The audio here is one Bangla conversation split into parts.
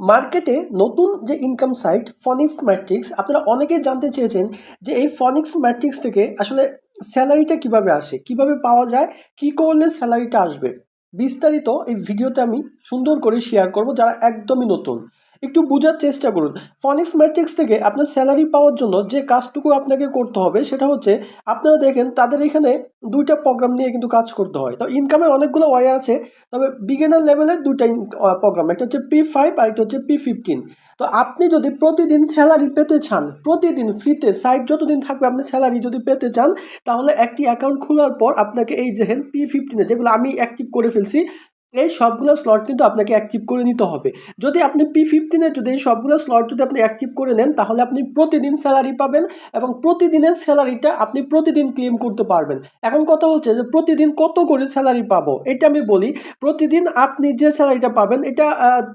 মার্কেটে নতুন যে ইনকাম সাইট ফনিক্স ম্যাট্রিক্স আপনারা অনেকেই জানতে চেয়েছেন যে এই ফনিক্স ম্যাট্রিক্স থেকে আসলে স্যালারিটা কীভাবে আসে, কীভাবে পাওয়া যায়, কি করলে স্যালারিটা আসবে। বিস্তারিত এই ভিডিওতে আমি সুন্দর করে শেয়ার করব, যারা একদমই নতুন। একটু বোঝার চেষ্টা করুন। ফনিক্স ম্যাট্রিক্স থেকে আপনার স্যালারি পাওয়ার জন্য যে কাজটুকু আপনাকে করতে হবে, সেটা হচ্ছে আপনারা দেখেন তাদের এখানে দুইটা প্রোগ্রাম নিয়ে কিন্তু কাজ করতে হয়। তো ইনকামের অনেকগুলো ওয়ে আছে, তবে বিগিনার লেভেলের দুইটা প্রোগ্রাম একটা হচ্ছে পি ফাইভ আর একটা হচ্ছে পি ফিফটিন তো আপনি যদি প্রতিদিন স্যালারি পেতে চান, প্রতিদিন ফ্রিতে সাইট যতদিন থাকবে আপনি স্যালারি যদি পেতে চান, তাহলে একটি অ্যাকাউন্ট খোলার পর আপনাকে এই যে পি ফিফটিনে যেগুলো আমি অ্যাক্টিভ করে ফেলছি এই সবগুলো স্লট কিন্তু আপনাকে অ্যাক্টিভ করে নিতে হবে। যদি আপনি পি ফিফটিনে যদি এই সবগুলো স্লট যদি আপনি অ্যাক্টিভ করে নেন, তাহলে আপনি প্রতিদিন স্যালারি পাবেন এবং প্রতিদিনের স্যালারিটা আপনি প্রতিদিন ক্লেম করতে পারবেন। এখন কথা হচ্ছে যে প্রতিদিন কত করে স্যালারি পাবো? এটা আমি বলি, প্রতিদিন আপনি যে স্যালারিটা পাবেন, এটা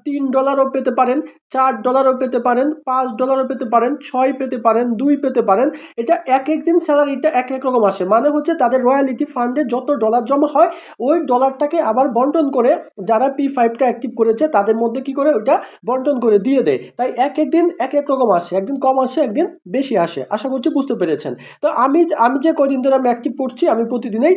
তিন ডলারও পেতে পারেন, চার ডলারও পেতে পারেন, পাঁচ ডলারও পেতে পারেন, ছয় পেতে পারেন, দুই পেতে পারেন, এটা এক এক দিন স্যালারিটা এক এক রকম আসে। মানে হচ্ছে তাদের রয়্যালিটি ফান্ডে যত ডলার জমা হয়, ওই ডলারটাকে আবার বন্টন করে যারা পি ফাইভটা অ্যাক্টিভ করেছে, তাদের মধ্যে কি করে ওইটা বন্টন করে দিয়ে দেয়। তাই এক এক দিন এক এক রকম আসে, একদিন কম আসে, একদিন বেশি আসে। আশা করছি বুঝতে পেরেছেন। তো আমি আমি যে কয়দিন ধরে আমি অ্যাক্টিভ করছি আমি প্রতিদিনেই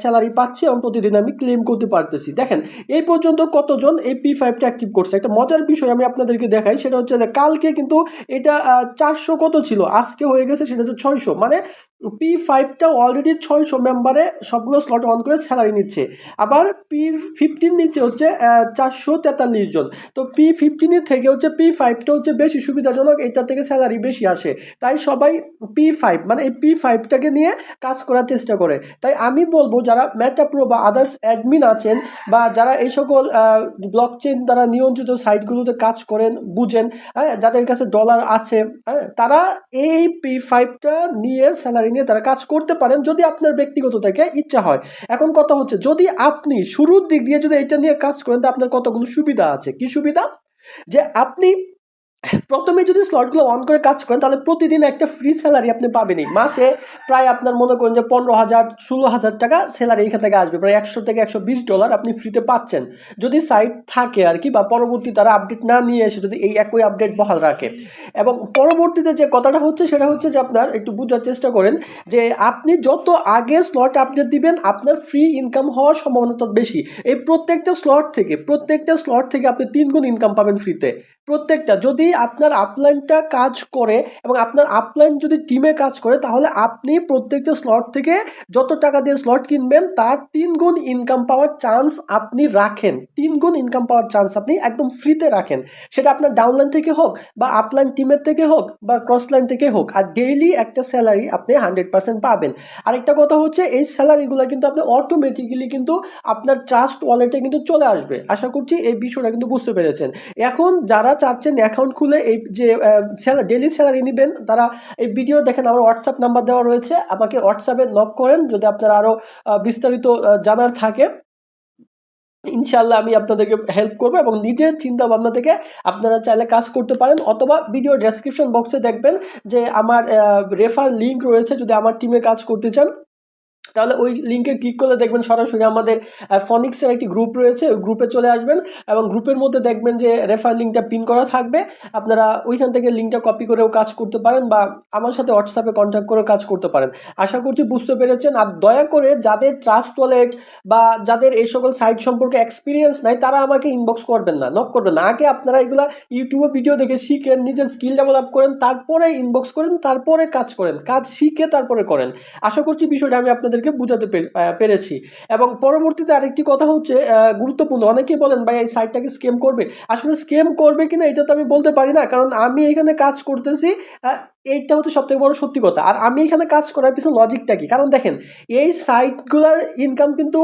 স্যালারি পাচ্ছি এবং প্রতিদিন আমি ক্লেম করতে পারতেছি। দেখেন, এই পর্যন্ত কতজন এই পি ফাইভটা অ্যাক্টিভ করছে? একটা মজার বিষয় আমি আপনাদেরকে দেখাই, সেটা হচ্ছে কালকে কিন্তু এটা চারশো কত ছিল? আজকে হয়ে গেছে, সেটা হচ্ছে ছয়শো। মানে পি ফাইভটা অলরেডি ছয়শো মেম্বারে সবগুলো স্লট অন করে স্যালারি নিচ্ছে। আবার পি ফিফটিন নিচ্ছে হচ্ছে চারশো তেতাল্লিশ জন। তো পি ফিফটিনের থেকে হচ্ছে পি ফাইভটা হচ্ছে বেশি সুবিধাজনক এটা থেকে স্যালারি বেশি আসে। তাই সবাই পি ফাইভ মানে এই পি ফাইভটাকে নিয়ে কাজ করার চেষ্টা করে। তাই আমি বলব যারা ম্যাটা প্রো বা আদার্স অ্যাডমিন আছেন বা যারা এই সকল ব্লক চেন দ্বারা নিয়ন্ত্রিত সাইটগুলোতে কাজ করেন, বুঝেন হ্যাঁ যাদের কাছে ডলার আছে হ্যাঁ তারা এই পি ফাইভটা নিয়ে স্যালারি নিয়ে তারা কাজ করতে পারেন যদি আপনার ব্যক্তিগত থেকে ইচ্ছা হয়। এখন কথা হচ্ছে, যদি আপনি শুরুর দিক দিয়ে যদি এটা নিয়ে কাজ করেন, তা আপনার কতগুলো সুবিধা আছে? কি সুবিধা? যে আপনি প্রথমে যদি স্লটগুলো অন করে কাজ করেন, তাহলে প্রতিদিন একটা ফ্রি স্যালারি আপনি পাবেনই। মাসে প্রায় আপনার মনে করেন যে পনেরো হাজার, ষোলো হাজার টাকা স্যালারি এখান থেকে আসবে। প্রায় একশো থেকে একশো বিশ ডলার আপনি ফ্রিতে পাচ্ছেন। যদি সাইট থাকে আর কি, বা পরবর্তী তারা আপডেট না নিয়ে এসে যদি এই একই আপডেট বহাল রাখে। এবং পরবর্তীতে যে কথাটা হচ্ছে, সেটা হচ্ছে যে আপনার একটু বোঝার চেষ্টা করেন যে আপনি যত আগে স্লট আপডেট দিবেন, আপনার ফ্রি ইনকাম হওয়ার সম্ভাবনা তত বেশি। এই প্রত্যেকটা স্লট থেকে, প্রত্যেকটা স্লট থেকে আপনি তিন গুণ ইনকাম পাবেন ফ্রিতে প্রত্যেকটা, যদি আপনার আপলাইনটা কাজ করে এবং আপনার আপলাইন যদি টিমে কাজ করে, তাহলে আপনি প্রত্যেকটা স্লট থেকে যত টাকা দিয়ে স্লট কিনবেন, তার তিন গুণ ইনকাম পাওয়ার চান্স আপনি রাখেন। তিন গুণ ইনকাম পাওয়ার চান্স আপনি একদম ফ্রিতে রাখেন। সেটা আপনার ডাউনলাইন থেকে হোক বা আপলাইন টিমের থেকে হোক বা ক্রস লাইন থেকে হোক, আর ডেইলি একটা স্যালারি আপনি হান্ড্রেড পার্সেন্ট পাবেন। আরেকটা কথা হচ্ছে, এই স্যালারিগুলো কিন্তু আপনি অটোমেটিক্যালি কিন্তু আপনার ট্রাস্ট ওয়ালেটে কিন্তু চলে আসবে। আশা করছি এই বিষয়টা কিন্তু বুঝতে পেরেছেন। এখন যারা চাচ্ছেন অ্যাকাউন্ট খুলে এই যে ডেলি স্যালারি নেবেন। তারা এই ভিডিও দেখেন আমার হোয়াটসঅ্যাপ নাম্বার দেওয়া রয়েছে। আমাকে হোয়াটসঅ্যাপে নক করেন, যদি আপনার আরও বিস্তারিত জানার থাকে। ইনশাল্লাহ আমি আপনাদেরকে হেল্প করব এবং নিজের চিন্তা ভাবনা থেকে আপনারা চাইলে কাজ করতে পারেন। অথবা ভিডিও ডেসক্রিপশন বক্সে দেখবেন যে আমার রেফার লিঙ্ক রয়েছে যদি আমার টিমে কাজ করতে চান। তাহলে ওই লিঙ্কে ক্লিক করলে দেখবেন সরাসরি আমাদের ফনিক্সের একটি গ্রুপ রয়েছে, ওই গ্রুপে চলে আসবেন এবং গ্রুপের মধ্যে দেখবেন যে রেফার লিঙ্কটা পিন করা থাকবে। আপনারা ওইখান থেকে লিঙ্কটা কপি করেও কাজ করতে পারেন বা আমার সাথে হোয়াটসঅ্যাপে কন্ট্যাক্ট করে কাজ করতে পারেন। আশা করছি বুঝতে পেরেছেন। আর দয়া করে যাদের ট্রাস্ট ওয়ালেট বা যাদের এই সকল সাইট সম্পর্কে এক্সপিরিয়েন্স নাই, তারা আমাকে ইনবক্স করবেন না নক করবেন না। আগে আপনারা এগুলা ইউটিউবে ভিডিও দেখে শিখেন, নিজের স্কিল ডেভেলপ করেন, তারপরে ইনবক্স করেন, তারপরে কাজ করেন। কাজ শিখে তারপরে করেন। আশা করছি বিষয়টা আমি আপনাদেরকে বোঝাতে পেরেছি। এবং পরবর্তীতে আরেকটি কথা হচ্ছে গুরুত্বপূর্ণ। অনেকেই বলেন, ভাই, এই সাইটটাকে স্কেম করবে। আসলে স্কেম করবে কিনা, এটা তো আমি বলতে পারি না। কারণ আমি এখানে কাজ করতেছি এইটা হচ্ছে সবথেকে বড় সত্যি কথা। আর আমি এখানে কাজ করার পিছনে লজিকটা কি? কারণ দেখেন, এই সাইটগুলোর ইনকাম কিন্তু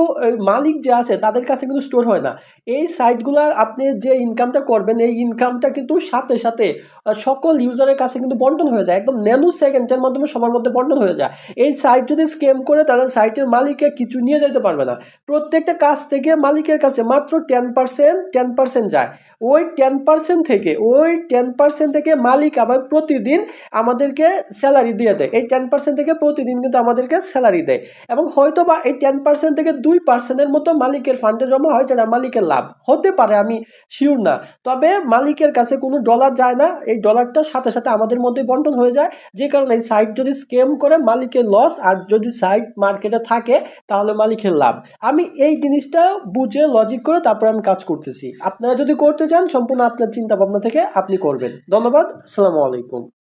মালিক যে আছে, তাদের কাছে কিন্তু স্টোর হয় না। এই সাইটগুলোর আপনি যে ইনকামটা করবেন, এই ইনকামটা কিন্তু সাথে সাথে সকল ইউজারের কাছে কিন্তু বন্টন হয়ে যায়। একদম ন্যানো সেকেন্ডের মাধ্যমে সবার মধ্যে বন্টন হয়ে যায়। এই সাইট যদি স্কেম করে, তাহলে সাইটের মালিককে কিছু নিয়ে যেতে পারবে না। প্রত্যেকটা কাজ থেকে মালিকের কাছে মাত্র টেন পার্সেন্ট টেন পার্সেন্ট যায়। ওই টেন পার্সেন্ট থেকে, ওই টেন পার্সেন্ট থেকে মালিক আবার প্রতিদিন আমাদেরকে স্যালারি দিয়ে দেয়। এই টেন পার্সেন্ট থেকে প্রতিদিন কিন্তু আমাদেরকে স্যালারি দেয়। এবং হয়তো বা এই টেন পার্সেন্ট থেকে দুই পার্সেন্টের মতো মালিকের ফান্ডে জমা হয় যেটা মালিকের লাভ। হতে পারে, আমি শিওর না। তবে মালিকের কাছে কোনো ডলার যায় না। এই ডলারটা সাথে সাথে আমাদের মধ্যে বন্টন হয়ে যায়। যে কারণে এই সাইট যদি স্কেম করে মালিকের লস আর যদি সাইট মার্কেটে থাকে, তাহলে মালিকের লাভ। আমি এই জিনিসটা বুঝে লজিক করে তারপর আমি কাজ করতেছি। আপনারা যদি করতে চান, সম্পূর্ণ আপনার চিন্তা ভাবনা থেকে আপনি করবেন। ধন্যবাদ। আসসালামু আলাইকুম।